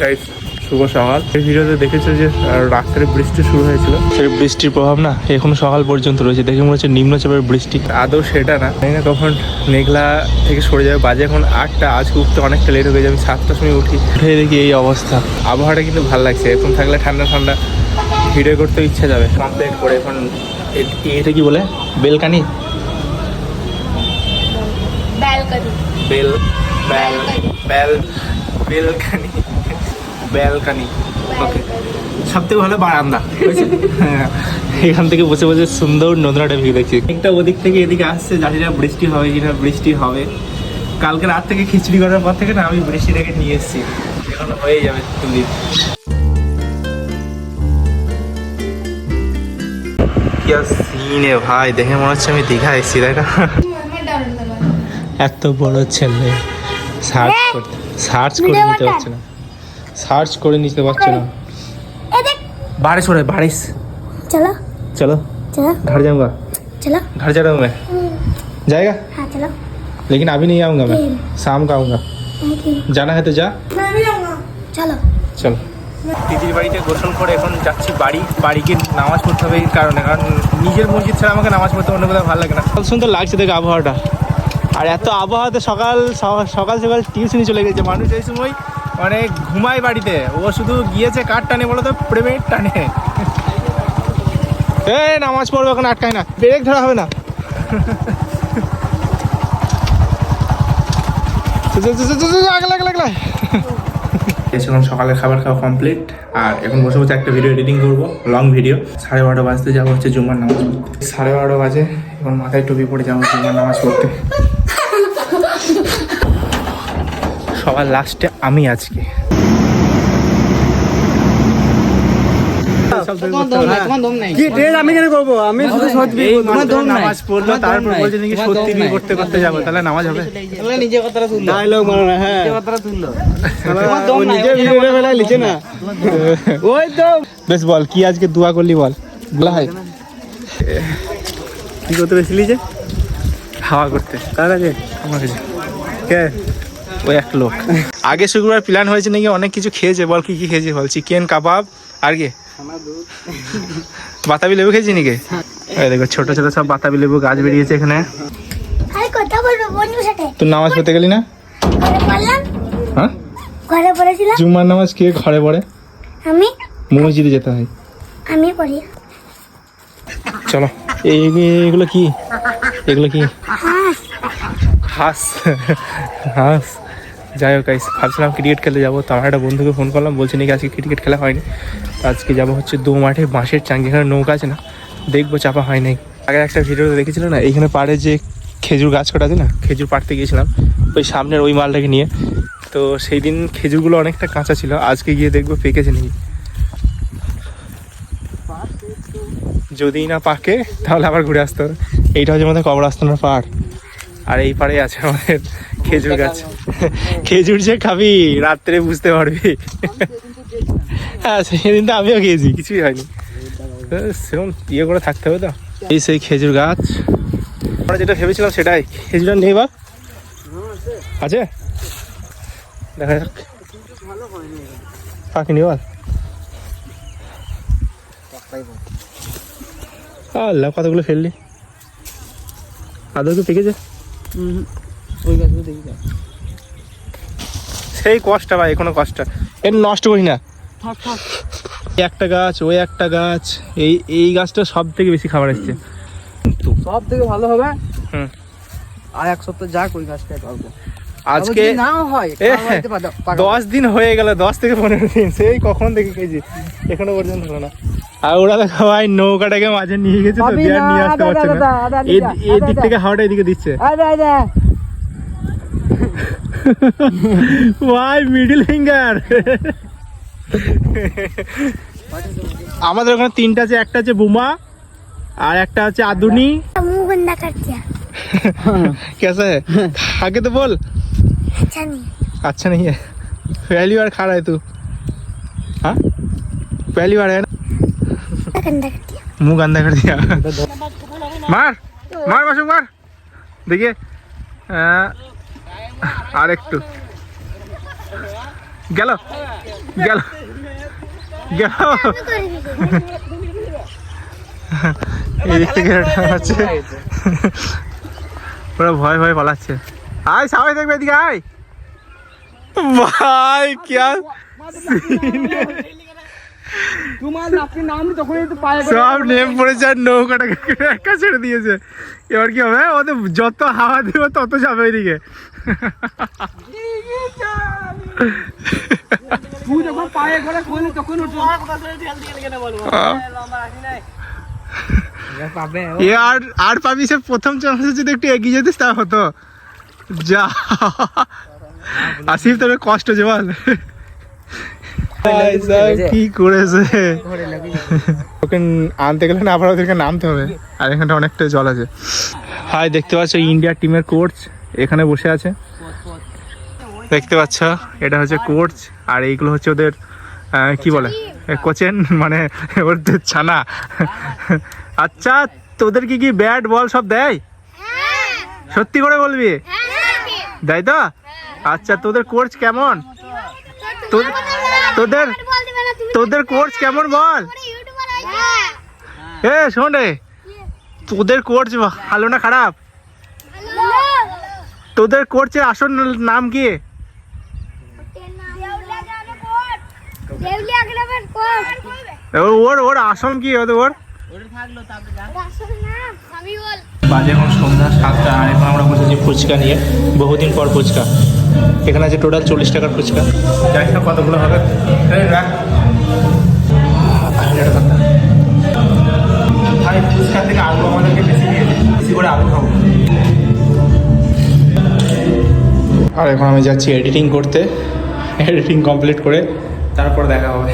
তাই শুভ সকাল। এই ভিডিওতে দেখেছ যে রাত্রে বৃষ্টি শুরু হয়েছিল। সেই বৃষ্টির প্রভাব না এখনও সকাল পর্যন্ত রয়েছে। দেখে মনে হচ্ছে নিম্নচাপের বৃষ্টি। আদৌ সেটা না। জানি না কখন মেঘলা থেকে সরে যাবে। বাজে এখন আটটা আজকে উঠতে অনেকটা লেট হয়ে যাবে আমি সাতটার সময় উঠি। উঠে দেখি এই অবস্থা। আবহাওয়াটা কিন্তু ভালো লাগছে। এখন থাকলে ঠান্ডা ঠান্ডা ভিডিও করতে ইচ্ছা যাবে। কমপ্লিট করে এখন এটা কি বলে? বেলকানি? বেল বেল বেল বেলকানি বেলকানি ওকে। সব থেকে ভালো বারান্দা হ্যাঁ। এখান থেকে বসে বসে সুন্দর ভিউ দেখছি। একটা ওদিক থেকে এদিকে আসছে জানি না বৃষ্টি হবে কিনা বৃষ্টি হবে। কালকে রাত থেকে খিচুড়ি করার পর থেকে না আমি বৃষ্টিটাকে নিয়ে এসেছি। এখন হয়ে যাবে দুদিন সিনে ভাই দেখে মনে হচ্ছে আমি দীঘা এসেছি তাই না? এত বড় ছেলে সার্চ করতে সার্চ করে নিতে পারছে না। সার্চ করে নিতে পারছে না बारिश हो रहा है बारिश चलो चलो चलो घर जाऊंगा चलो घर जा रहा हूँ मैं जाएगा हाँ चलो लेकिन अभी नहीं आऊंगा मैं फिर? शाम को आऊंगा जाना है तो जा मैं भी जाऊंगा चलो চলো দিদির বাড়িতে গোসল করে এখন যাচ্ছি বাড়ি বাড়ি গিয়ে নামাজ পড়তে হবে এই কারণে কারণ নিজের মসজিদ ছাড়া আমাকে নামাজ পড়তে অন্য কোথাও ভালো লাগে না খুব সুন্দর লাগছে দেখে আবহাওয়াটা আর এত আবহাওয়াতে সকাল স- সকাল সকাল টিউশনি চলে গেছে মানুষ এই সময় মানে ঘুমায় বাড়িতে। ও শুধু গিয়েছে কার টানে বলো তো প্রেমের টানে। এ নামাজ পড়বে এখন আটকায় না। ব্রেক ধরা হবে না। এখন সকালের খাবার খাওয়া কমপ্লিট আর এখন বসে বসে একটা ভিডিও এডিটিং করব লং ভিডিও সাড়ে বারোটা বাজতে যাব হচ্ছে জুম্মার নামাজ সাড়ে বারোটা বাজে এখন মাথায় টুপি পরে যাব জুম্মার নামাজ পড়তে। সবার লাস্টে আমি আজকে। কি ড্রেস আমি কেন করব? আমি শুধু সত্যি নামাজ পড়ল তারপর বলছে নাকি সত্যি বিয়ে করতে করতে যাব তাহলে নামাজ হবে? ডায়লগ মারো না হ্যাঁ। ও নিজে ভিডিও বেলায় লিখে না। ওই তো। বেশ বল কি আজকে দোয়া করলি বল? বলা হয়। কি করতে পেরেছিলি যে? হাওয়া করতে। কার আগে? আমার কাছে। কে? ওই এক লোক। আগে শুক্রবার প্ল্যান হয়েছে নাকি অনেক কিছু খেয়েছে বল কি কি খেয়েছে বল চিকেন কাবাব আর কি? বাতাবি লেবু খেয়েছি নাকি? দেখো ছোট ছোট সব বাতাবি লেবু গাছ বেরিয়েছে এখানে। তুই নামাজ পড়তে গেলি না? হ্যাঁ? ঘরে পড়েছিলাম? জুম্মার নামাজ কে ঘরে পড়ে? আমি? মসজিদে যেতে হয়। আমি পড়ি। চলো এই এগুলো কি? এগুলো কি? হাঁস। হাঁস। হাঁস। যাই হোক guys, ভাবছিলাম ক্রিকেট খেলতে যাব তো আমার একটা বন্ধুকে ফোন করলাম বলছে নাকি আজকে ক্রিকেট খেলা হয়নি? আজকে যাব হচ্ছে দু মাঠে বাঁশের চাঙ্গি এখানে নৌকা আছে না দেখব চাপা হয় নাই। আগে একটা ভিডিওতে দেখেছিল না এইখানে পাড়ে যে খেজুর গাছ কটা আছে না খেজুর পাড়তে গিয়েছিলাম ওই সামনের ওই মালটাকে নিয়ে। তো সেই দিন খেজুরগুলো অনেকটা কাঁচা ছিল আজকে গিয়ে দেখব পেকেছে নাকি। যদি না পাকে তাহলে আবার ঘুরে আসতে হবে। এইটা হচ্ছে আমাদের কবরাস্তানার পাড় আর এই পাড়ে আছে আমাদের খেজুর গাছ। খেজুর যে খাবি রাত্রে বুঝতে পারবি। হ্যাঁ সেদিন তো আমিও খেয়েছি কিছুই হয়নি। সেরকম ইয়ে করে থাকতে হবে তো। এই সেই খেজুর গাছ। আমরা যেটা ভেবেছিলাম সেটাই। খেজুর নেই বা? আছে? দেখা যাক। পাখিনি বল। আল্লাহ কতগুলো ফেললি? আদৌ কি পেকেছে? ওই গাছগুলো দেখি যা। সেই কষ্ট ভাই কোনো কষ্ট। এর নষ্ট করি না। একটা গাছ ওই একটা গাছ এই এই গাছটা সব থেকে বেশি খাবার এসছে। সব থেকে ভালো হবে হুম। আর এক সপ্তাহ যাক ওই গাছটায় পারব। আজকে নাও হয় দশ দিন হয়ে গেল দশ থেকে পনেরো দিন। সেই কখন দেখে খেয়েছি? এখনও পর্যন্ত হলো না। আর ওরা দেখো ভাই নৌকাটাকে মাঝে নিয়ে গেছে তো পাবি নিয়ে আসতে পারছে না আদা, এই আদা, এই আদা, দিক আদা। থেকে হাওয়াটা এদিকে দিচ্ছে। আরে আরে ওয়াই মিডিল ফিঙ্গার আমাদের ওখানে তিনটা আছে একটা আছে বুমা আর একটা আছে আদুনি मुंह गंदा कर दिया कैसा है आगे तो बोल अच्छा नहीं अच्छा नहीं है पहली बार खा रहा है तू हाँ पहली बार है ना गंदा कर दिया मुंह गंदा कर दिया मार मार मासूम मार देखिए আহ, আর একটু গেল। গেল। গেল এই দিক থেকে হচ্ছে ওরা ভয় ভয় পালাচ্ছে। আয় সবাই দেখবে এদিকে আয়। ভাই क्या তোমার আপনি নাম তখন তো পায়ে সব নেম পড়েছে আর নৌকাটাকে একা ছেড়ে দিয়েছে। এবার কি হবে? ওদের যত হাওয়া দিব তত যাবে ওইদিকে তুই যখন পায়ে করে খোলে তখন উঠো এ আর আর পাবি সে প্রথম চান্স যদি একটু এগিয়ে যেতিস তা হতো। যা। আসিফ তোর কষ্ট যে বল। কি করেছে? ওকে আনতে গেলে না আবার ওদেরকে নামতে হবে। আর এখানটা অনেকটা জল আছে। হাই দেখতে পাচ্ছ ইন্ডিয়ার টিমের কোচ এখানে বসে আছে। দেখতে পাচ্ছ এটা হচ্ছে কোচ আর এইগুলো হচ্ছে ওদের কি বলে? কোচেন মানে ওদের ছানা। আচ্ছা তোদের কি কি ব্যাট বল সব দেয়? সত্যি করে বলবি? দেয় তো? আচ্ছা তোদের কোচ কেমন? তো- তোদের তোদের কোর্স কেমন বল? এ শোন রে তোদের কোর্স ভালো না খারাপ? তোদের কোর্সের আসল নাম কি? ও- ওর ওর আসন কি ওদের? ওর বাজে এখন সন্ধ্যা সাতটা আর এখন আমরা বসেছি ফুচকা নিয়ে। বহুদিন পর ফুচকা। এখানে আছে টোটাল চল্লিশ টাকার ফুচকা। জানি না কতগুলো হবে। ভাই ফুচকা থেকে আলু আমাদেরকে বেশি দিয়ে বেশি করে আলু খাব। আর এখন আমি যাচ্ছি এডিটিং করতে। এডিটিং কমপ্লিট করে তারপর দেখা হবে।